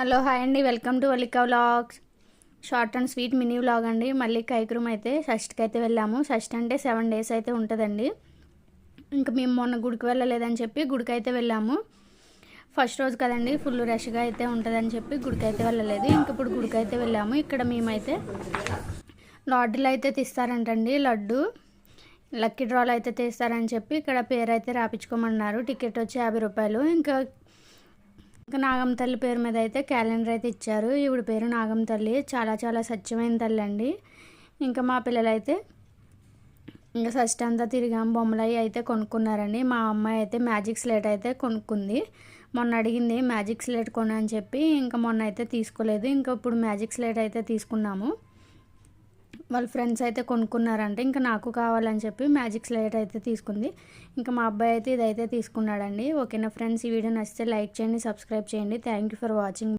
Hello hi అండి. Welcome to Valika vlogs. Short and sweet mini vlog అండి. మళ్ళీ కైక్రూమ్ అయితే షష్ట్కి అయితే వెళ్ళాము. షష్ట్ అంటే సెవెన్ డేస్ అయితే ఉంటుందండి. ఇంకా మేము మొన్న గుడికి వెళ్ళలేదని చెప్పి గుడికి అయితే వెళ్ళాము. ఫస్ట్ రోజు కదండి ఫుల్ రష్గా అయితే ఉంటుందని చెప్పి గుడికి అయితే వెళ్ళలేదు. ఇంక ఇప్పుడు గుడికి అయితే వెళ్ళాము. ఇక్కడ మేమైతే లాడ్డులు అయితే తీస్తారంటండి లడ్డు. లక్కీ డ్రాలు అయితే తీస్తారని చెప్పి ఇక్కడ పేరు అయితే రాపించుకోమన్నారు టికెట్ వచ్చి యాభై రూపాయలు. ఇంకా ఇంకా నాగం తల్లి పేరు మీద అయితే క్యాలెండర్ అయితే ఇచ్చారు. ఈవిడ పేరు నాగం తల్లి. చాలా చాలా సత్యమైన తల్లి అండి. ఇంకా మా పిల్లలు అయితే ఇంకా ఫస్ట్ అంతా తిరిగాం. బొమ్మలు అవి అయితే కొనుక్కున్నారండి. మా అమ్మాయి అయితే మ్యాజిక్ స్లేట్ అయితే కొనుక్కుంది. మొన్న అడిగింది మ్యాజిక్ స్లేట్ కొనని చెప్పి. ఇంకా మొన్న అయితే తీసుకోలేదు. ఇంకా ఇప్పుడు మ్యాజిక్ స్లేట్ అయితే తీసుకున్నాము. వాళ్ళ ఫ్రెండ్స్ అయితే కొనుక్కున్నారంటే. ఇంకా నాకు కావాలని చెప్పి మ్యాజిక్ స్లేట్ అయితే తీసుకుంది. ఇంకా మా అబ్బాయి అయితే ఇదైతే తీసుకున్నాడండి. ఓకేనా ఫ్రెండ్స్? ఈ వీడియో నచ్చితే లైక్ చేయండి సబ్స్క్రైబ్ చేయండి. Thank you for watching